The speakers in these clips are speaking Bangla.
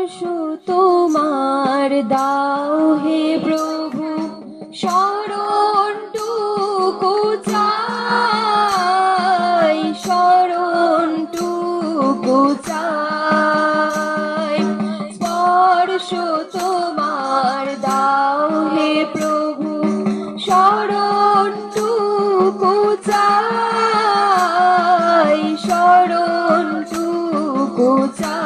স্পর্শ তোমার দাও হে প্রভু শরণটুকু চাই শরণটুকু চাই। স্পর্শ তোমার দাও হে প্রভু শরণটুকু চাই শরণটুকু চাই।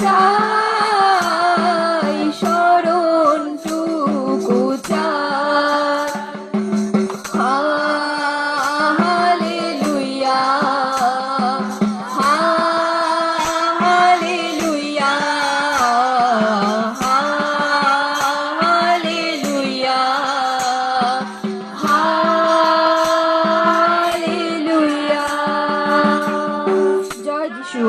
চাই শরণটুকু চাই। Hallelujah hallelujah hallelujah hallelujah. জয় যিশু